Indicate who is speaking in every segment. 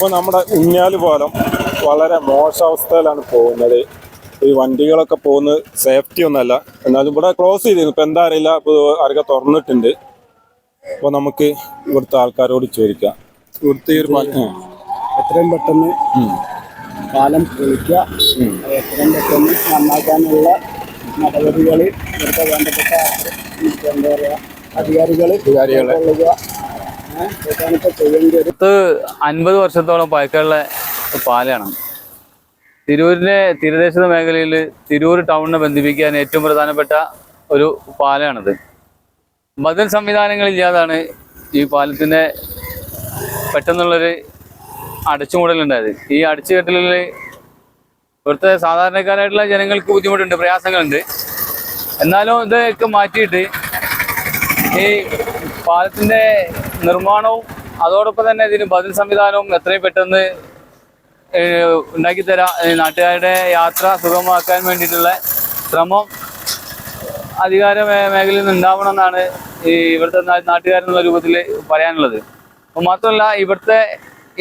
Speaker 1: ഇപ്പൊ നമ്മുടെ ഉഞ്ഞാൽ പാലം വളരെ മോശാവസ്ഥയിലാണ് പോകുന്നത്. ഈ വണ്ടികളൊക്കെ പോകുന്നത് സേഫ്റ്റി ഒന്നല്ല. എന്നാലും ഇവിടെ ക്ലോസ് ചെയ്തിരുന്നു. ഇപ്പൊ എന്താ അറിയില്ല. ഇപ്പൊ ആരൊക്കെ തുറന്നിട്ടുണ്ട്. അപ്പൊ നമുക്ക് ഇവിടുത്തെ ആൾക്കാരോട് ചോദിക്കാം. ഇവിടുത്തെ ഒരു.
Speaker 2: എത്രയും പെട്ടെന്ന്. പാലം പൊളിക്കുക. എത്രയും പെട്ടെന്ന് നന്നാക്കാനുള്ള നടപടികൾ ഇവിടുത്തെ മറ്റേ എന്താ പറയുക അധികാരികൾ. കൊള്ളുക
Speaker 3: പത്ത് അൻപത് വർഷത്തോളം പഴക്കമുള്ള പാലയാണ്. തിരൂരിന്റെ തീരദേശ മേഖലയിൽ തിരൂർ ടൗണിനെ ബന്ധിപ്പിക്കാൻ ഏറ്റവും പ്രധാനപ്പെട്ട ഒരു പാലമാണിത് ബദൽ സംവിധാനങ്ങളില്ലാതാണ് ഈ പാലത്തിന്റെ പെട്ടെന്നുള്ളൊരു അടച്ചുമൂടലുണ്ടായത്. ഈ അടച്ചുകെട്ടലിൽ ഇവിടുത്തെ സാധാരണക്കാരായിട്ടുള്ള ജനങ്ങൾക്ക് ബുദ്ധിമുട്ടുണ്ട് പ്രയാസങ്ങളുണ്ട്. എന്നാലും ഇതൊക്കെ മാറ്റിയിട്ട് ഈ പാലത്തിന്റെ നിർമ്മാണവും അതോടൊപ്പം തന്നെ ഇതിന് ബദൽ സംവിധാനവും എത്രയും പെട്ടെന്ന് ഉണ്ടാക്കിത്തരാം ഉണ്ടാക്കി നാട്ടുകാരുടെ യാത്ര സുഗമമാക്കാൻ വേണ്ടിയിട്ടുള്ള ശ്രമം അധികാര മേഖലയിൽ നിന്ന് ഉണ്ടാവണമെന്നാണ് ഈ ഇവിടുത്തെ നാട്ടുകാരെന്നുള്ള രൂപത്തിൽ പറയാനുള്ളത്. മാത്രമല്ല ഇവിടുത്തെ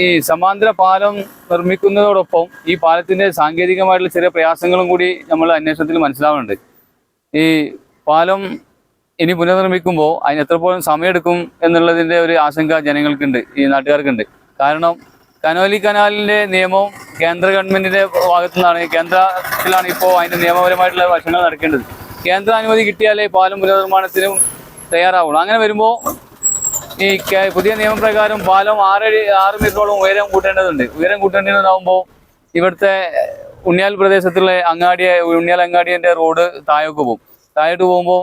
Speaker 3: ഈ സമാന്തര പാലം നിർമ്മിക്കുന്നതോടൊപ്പം ഈ പാലത്തിന്റെ സാങ്കേതികമായിട്ടുള്ള ചെറിയ പ്രയാസങ്ങളും കൂടി നമ്മൾ അന്വേഷണത്തിൽ മനസ്സിലാവുന്നുണ്ട്. ഈ പാലം ഇനി പുനർനിർമ്മിക്കുമ്പോൾ അതിന് എത്രപ്പോഴും സമയമെടുക്കും എന്നുള്ളതിന്റെ ഒരു ആശങ്ക ജനങ്ങൾക്കുണ്ട് ഈ നാട്ടുകാർക്കുണ്ട്. കാരണം കനോലി കനാലിന്റെ നിയമം കേന്ദ്ര ഗവൺമെന്റിന്റെ ഭാഗത്തു നിന്നാണ് കേന്ദ്രത്തിലാണ് ഇപ്പോൾ അതിന്റെ നിയമപരമായിട്ടുള്ള വശങ്ങൾ നടക്കേണ്ടത്. കേന്ദ്ര അനുമതി കിട്ടിയാലേ പാലം പുനർനിർമ്മാണത്തിനും തയ്യാറാവുള്ളൂ. അങ്ങനെ വരുമ്പോൾ ഈ പുതിയ നിയമപ്രകാരം പാലം ആറടി ആറ് മീറ്ററോളം ഉയരം കൂട്ടേണ്ടതുണ്ട്. ഉയരം കൂട്ടേണ്ടതാകുമ്പോൾ ഇവിടുത്തെ ഉണ്ണിയാൽ പ്രദേശത്തുള്ള അങ്ങാടിയെ ഉണ്ണിയാൽ അങ്ങാടിയുടെ റോഡ് താഴേക്ക് പോകും. താഴോട്ട് പോകുമ്പോൾ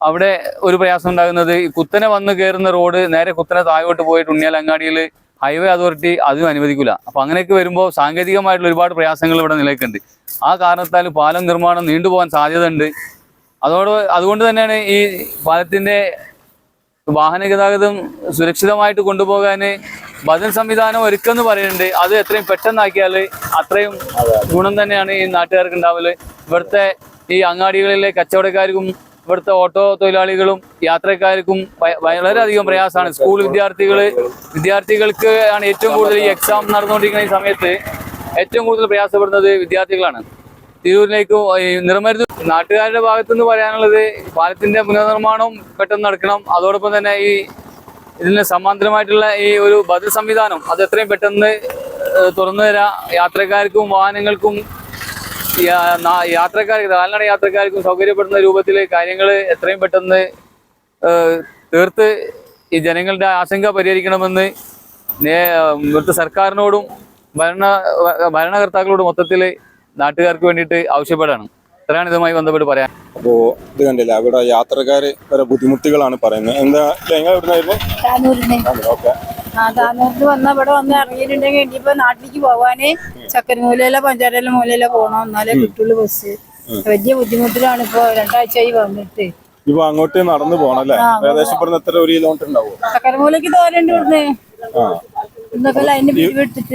Speaker 3: അവിടെ ഒരു പ്രയാസം ഉണ്ടാകുന്നത് കുത്തനെ വന്ന് കയറുന്ന റോഡ് നേരെ കുത്തനെ താഴോട്ട് പോയിട്ട് ഉണ്ണിയാൽ അങ്ങാടിയിൽ ഹൈവേ അതോറിറ്റി അതും അനുവദിക്കില്ല അപ്പൊ അങ്ങനെയൊക്കെ വരുമ്പോൾ സാങ്കേതികമായിട്ടുള്ള ഒരുപാട് പ്രയാസങ്ങൾ ഇവിടെ നിലയ്ക്കുണ്ട് ആ കാരണത്താൽ പാലം നിർമ്മാണം നീണ്ടുപോകാൻ സാധ്യതയുണ്ട്. അതോട് അതുകൊണ്ട് തന്നെയാണ് ഈ പാലത്തിന്റെ വാഹന ഗതാഗതം സുരക്ഷിതമായിട്ട് കൊണ്ടുപോകാൻ ബദൽ സംവിധാനം ഒരുക്കെന്ന് പറയുന്നുണ്ട്. അത് എത്രയും പെട്ടെന്നാക്കിയാൽ അത്രയും ഗുണം തന്നെയാണ് ഈ നാട്ടുകാർക്ക് ഉണ്ടാവൽ. ഇവിടുത്തെ ഈ അങ്ങാടികളിലെ കച്ചവടക്കാർക്കും ഇവിടുത്തെ ഓട്ടോ തൊഴിലാളികളും യാത്രക്കാർക്കും വളരെയധികം പ്രയാസമാണ്. സ്കൂൾ വിദ്യാർത്ഥികൾ വിദ്യാർത്ഥികൾക്ക് ആണ് ഏറ്റവും കൂടുതൽ ഈ എക്സാം നടന്നുകൊണ്ടിരിക്കുന്ന ഈ സമയത്ത് ഏറ്റവും കൂടുതൽ പ്രയാസപ്പെടുന്നത് വിദ്യാർത്ഥികളാണ്. തിരൂരിലേക്ക് നിർമ്മരുത് നാട്ടുകാരുടെ ഭാഗത്തു നിന്ന് പറയാനുള്ളത് പാലത്തിന്റെ പുനർനിർമ്മാണം പെട്ടെന്ന് നടക്കണം. അതോടൊപ്പം തന്നെ ഈ ഇതിന് സമാന്തരമായിട്ടുള്ള ഈ ഒരു ബദൽ സംവിധാനം അത് എത്രയും പെട്ടെന്ന് തുറന്നു തരാം യാത്രക്കാർക്കും വാഹനങ്ങൾക്കും യാത്രക്കാർക്ക് കാൽനട യാത്രക്കാർക്കും സൗകര്യപ്പെടുന്ന രൂപത്തിൽ കാര്യങ്ങൾ എത്രയും പെട്ടെന്ന് തീർത്ത് ഈ ജനങ്ങളുടെ ആശങ്ക പരിഹരിക്കണമെന്ന് നേ- ഇവിടുത്തെ സർക്കാരിനോടും ഭരണ ഭരണകർത്താക്കളോടും മൊത്തത്തിൽ നാട്ടുകാർക്ക് വേണ്ടിയിട്ട് ആവശ്യപ്പെടാണ്. ഇത്രയാണ് ഇതുമായി ബന്ധപ്പെട്ട് പറയാൻ.
Speaker 1: അപ്പോൾ ഇത് കണ്ടില്ല അവിടെ യാത്രക്കാർ വരെ ബുദ്ധിമുട്ടുകളാണ് പറയുന്നത്. എന്താ ഓക്കെ.
Speaker 4: താനൂരിന് വന്ന ഇവിടെ വന്ന് ഇറങ്ങിയിട്ടുണ്ടെങ്കിൽ ഇനിയിപ്പോ നാട്ടിലേക്ക് പോവാന് ചക്കരമൂലയിലോ പഞ്ചാരയിലോ മൂലയിലോ പോകണം എന്നാലേ കിട്ടുള്ളൂ ബസ് വലിയ ബുദ്ധിമുട്ടിലാണ് ഇപ്പൊ രണ്ടാഴ്ചയായി വന്നിട്ട്.
Speaker 1: ഇപ്പൊ അങ്ങോട്ട് നടന്നു പോകണം അല്ലേ? ഏകദേശം എത്ര ഒരു കിലോമീറ്റർ ഉണ്ടാവും?
Speaker 4: ചക്കരമൂലക്ക് തോരണ്ട് ഇവിടുന്ന്.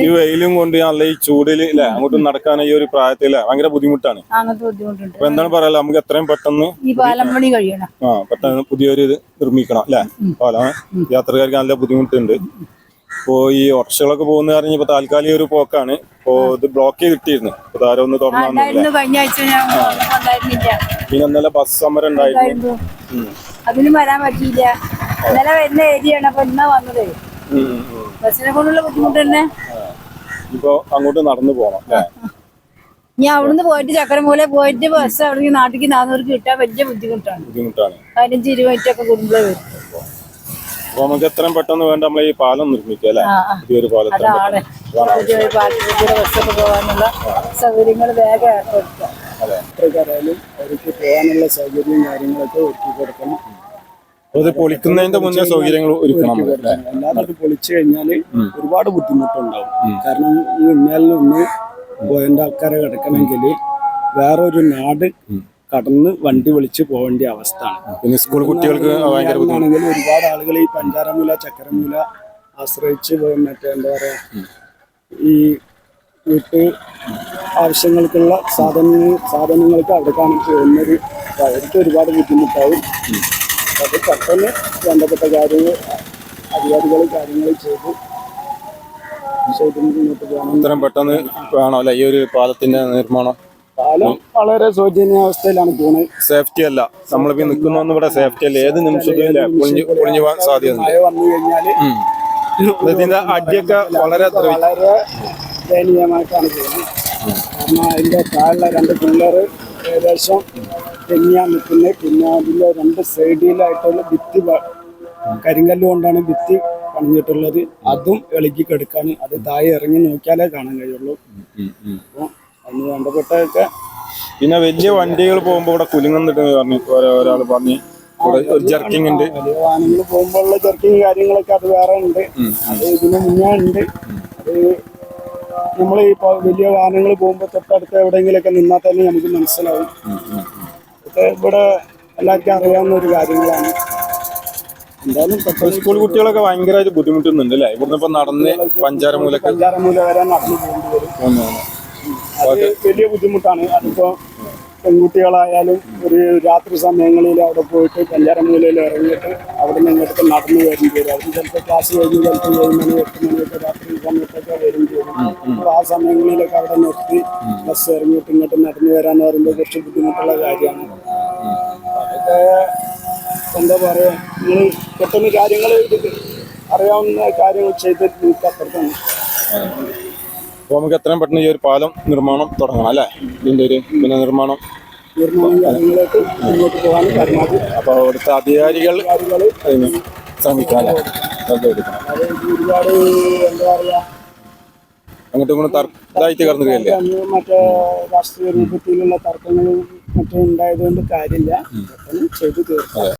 Speaker 1: ഈ വെയിലും കൊണ്ട് നല്ല ഈ ചൂടിൽ അല്ലെ അങ്ങോട്ടും നടക്കാൻ ഈ ഒരു പ്രായത്തിൽ ഭയങ്കര ബുദ്ധിമുട്ടാണ്.
Speaker 4: അങ്ങനത്തെ ബുദ്ധിമുട്ടുണ്ട്.
Speaker 1: അപ്പൊ എന്താണ് പറയാ നമുക്ക് എത്രയും പെട്ടെന്ന്
Speaker 4: ഈ പാലം പണി കഴിയണം.
Speaker 1: ആ പെട്ടെന്ന് പുതിയൊരു ഇത് നിർമ്മിക്കണം അല്ലെ? പാലം യാത്രക്കാർക്ക് നല്ല ബുദ്ധിമുട്ടുണ്ട്. ഇപ്പോ ഈ ഓട്ടോറിക്ഷകളൊക്കെ പോകുന്ന കാരണം ഇപ്പൊ താൽക്കാലിക ഒരു പോക്കാണ്. ഇപ്പോ ഇത് ബ്ലോക്ക് ചെയ്തിട്ടിരുന്നു ഇപ്പൊ താരം ഒന്ന്
Speaker 4: ആ,
Speaker 1: തുറന്നു
Speaker 4: കഴിഞ്ഞ ആഴ്ച ഞാൻ വന്നപ്പോ ഉണ്ടായിരുന്നില്ല
Speaker 1: പിന്നെ ഇന്നലെ ബസ് സമരം ഉണ്ടായിരുന്നു.
Speaker 4: അതിന് വരാൻ പറ്റിയില്ല. ഇന്നലെ വരുന്ന ഏരിയയാണ് അപ്പൊ ഇന്നാ വന്നത്. ബസ്സിനെ കൊണ്ടുള്ള ബുദ്ധിമുട്ട് തന്നെ
Speaker 1: ഇപ്പൊ അങ്ങോട്ട് നടന്നു പോകണം അല്ലെ
Speaker 4: ഞാൻ അവിടുന്ന് പോയിട്ട് ചക്കരമൂല പോയിട്ട് ബസ് അവിടെ നാട്ടിലേക്ക് നാനൂറ് കിട്ടാൻ വലിയ ബുദ്ധിമുട്ടാണ്.
Speaker 1: ബുദ്ധിമുട്ടാണ്.
Speaker 4: പതിനഞ്ച് ഇരുപറ്റൊക്കെ കുടുംബം വരും.
Speaker 1: അപ്പൊ നമുക്ക് എത്രയും പെട്ടെന്ന് വേണ്ട നമ്മൾ ഈ പാലം നിർമ്മിക്കുക അല്ലെ. പുതിയൊരു പാലം
Speaker 4: ബസ്സൊക്കെ പോകാനുള്ള സൗകര്യങ്ങൾ വേഗം ഏർപ്പെടുത്തുക.
Speaker 2: അവർക്ക് പോകാനുള്ള സൗകര്യവും കാര്യങ്ങളൊക്കെ ഒരുക്കി കൊടുക്കണം
Speaker 1: ഇത് പൊളിക്കുന്നതിന്റെ മുന്നേ സൗകര്യങ്ങൾ ഒരുക്കണം. അല്ലേ?
Speaker 2: അല്ലാതെ അത് പൊളിച്ചു കഴിഞ്ഞാൽ ഒരുപാട് ബുദ്ധിമുട്ടുണ്ടാവും. കാരണം ഈ ഉന്നാലിൽ നിന്ന് പോയതിന്റെ ആൾക്കാരെ കിടക്കണമെങ്കിൽ വേറൊരു നാട് കടന്ന് വണ്ടി വിളിച്ച് പോകേണ്ട അവസ്ഥയാണ്.
Speaker 1: സ്കൂൾ കുട്ടികൾക്ക്
Speaker 2: ആണെങ്കിൽ ഒരുപാട് ആളുകൾ ഈ പഞ്ചാരമൂല ചക്കരമൂല ആശ്രയിച്ച് മറ്റേ എന്താ പറയാ ഈ വീട്ട് ആവശ്യങ്ങൾക്കുള്ള സാധനങ്ങൾ സാധനങ്ങൾക്ക് അവിടെ പോകുന്നത് അവർക്ക് ഒരുപാട് ബുദ്ധിമുട്ടാവും. അത് പെട്ടെന്ന് ബന്ധപ്പെട്ട കാര്യങ്ങൾ അധികാരികൾ കാര്യങ്ങൾ ചെയ്ത്
Speaker 1: ഇത്രയും പെട്ടെന്ന് വേണം അല്ലെ? ഈ ഒരു പാലത്തിന്റെ നിർമ്മാണം?
Speaker 2: പാലം വളരെ ശോചനീയാവസ്ഥയിലാണ് പോകുന്നത്.
Speaker 1: സേഫ്റ്റി അല്ല. നമ്മളിപ്പോ നിൽക്കുന്നൊന്നും ഇവിടെ സേഫ്റ്റി അല്ല. ഏത് നിമിഷത്തിലും കുളിഞ്ഞു പൊളിഞ്ഞു പൊളിഞ്ഞു പോകാൻ സാധ്യത
Speaker 2: മഴ വന്നു
Speaker 1: കഴിഞ്ഞാൽ ഇതിന്റെ അടിയൊക്കെ വളരെ
Speaker 2: വളരെ ദയനീയമായിട്ടാണ് പോകുന്നത്. കാരണം അതിന്റെ താഴെ രണ്ട് പിള്ളേർ ഏകദേശം തെങ്ങിയാൻ നിൽക്കുന്നത് പിന്നെ അതിന്റെ രണ്ട് സൈഡിലായിട്ടുള്ള ഭിത്തി കരിങ്കല്ല് കൊണ്ടാണ് ഭിത്തി പണിഞ്ഞിട്ടുള്ളത്. അതും ഇളകി കിടക്കാണ്. അത് താഴെ ഇറങ്ങി നോക്കിയാലേ കാണാൻ കഴിയുള്ളൂ. അപ്പോൾ അതിന് വേണ്ടപ്പെട്ടതൊക്കെ
Speaker 1: പിന്നെ വലിയ വണ്ടികൾ പോകുമ്പോ ഇവിടെ കുലുങ്ങുന്നിട്ട് പറഞ്ഞു ഒരാൾ പറഞ്ഞു. ഒരു ജർക്കിംഗ് ഉണ്ട്.
Speaker 2: വലിയ വാഹനങ്ങൾ പോകുമ്പോഴുള്ള ജർക്കിംഗ് കാര്യങ്ങളൊക്കെ അത് വേറെ ഉണ്ട്. അത് ഇതിന് മുന്നേ ഉണ്ട്. അത് നമ്മൾ ഇപ്പൊ വലിയ വാഹനങ്ങൾ പോകുമ്പോൾ തൊട്ടടുത്ത് എവിടെയെങ്കിലുമൊക്കെ നിന്നാൽ തന്നെ നമുക്ക് മനസ്സിലാവും. ഇവിടെ എല്ലാവർക്കും അറിയാവുന്ന ഒരു കാര്യങ്ങളാണ്. എന്തായാലും
Speaker 1: സ്കൂൾ കുട്ടികളൊക്കെ ഭയങ്കരമായിട്ട് ബുദ്ധിമുട്ടുന്നുണ്ട് അല്ലേ? ഇവിടുന്ന് ഇപ്പൊ നടന്ന് പഞ്ചാരമൂല
Speaker 2: പഞ്ചാരമൂല വരെ നടന്നു പോകേണ്ടി വരും. അത് വലിയ ബുദ്ധിമുട്ടാണ്. അതിപ്പോ പെൺകുട്ടികളായാലും ഒരു രാത്രി സമയങ്ങളിൽ അവിടെ പോയിട്ട് കല്യാണമൂലയിൽ ഇറങ്ങിയിട്ട് അവിടെ നിന്ന് ഇങ്ങോട്ട് നടന്നു വരേണ്ടി വരും. അവർ ചിലപ്പോൾ ക്ലാസ് കഴിഞ്ഞ് ചിലപ്പോൾ ഏഴ് മണി എട്ട് മണിയൊക്കെ രാത്രി സമയത്തൊക്കെ വരും. അപ്പോൾ ആ സമയങ്ങളിലൊക്കെ അവിടെ നിർത്തി ബസ് ഇറങ്ങിയിട്ട് ഇങ്ങോട്ട് നടന്നു വരാന്ന് പറയുമ്പോൾ കുറച്ച് ബുദ്ധിമുട്ടുള്ള കാര്യമാണ്. അതൊക്കെ എന്താ പറയുക നിങ്ങൾ പെട്ടെന്ന് കാര്യങ്ങൾ അറിയാവുന്ന കാര്യങ്ങൾ ചെയ്ത് നിങ്ങൾക്ക് അപ്പുറത്താണ്.
Speaker 1: അപ്പോൾ നമുക്ക് എത്രയും പെട്ടെന്ന് ഈ ഒരു പാലം നിർമ്മാണം തുടങ്ങണം അല്ലേ? ഇതിന്റെ ഒരു പുനർനിർമ്മാണം.
Speaker 2: നിർമ്മാണം കാര്യങ്ങളായിട്ട് മുന്നോട്ട് പോകാനും പരമാവധി
Speaker 1: അപ്പോൾ അവിടുത്തെ അധികാരികൾ അതിന് ശ്രമിക്കാം അത്
Speaker 2: ഒരുപാട് എന്താ പറയാ
Speaker 1: അങ്ങോട്ടും ഇങ്ങോട്ടും കിടന്നിരിക്കല്ലേ
Speaker 2: അന്ന് മറ്റേ രാഷ്ട്രീയ രൂപത്തിലുള്ള തർക്കങ്ങളും മറ്റും ഉണ്ടായതുകൊണ്ട് കാര്യമില്ല. ചെയ്തു തീർക്കാം.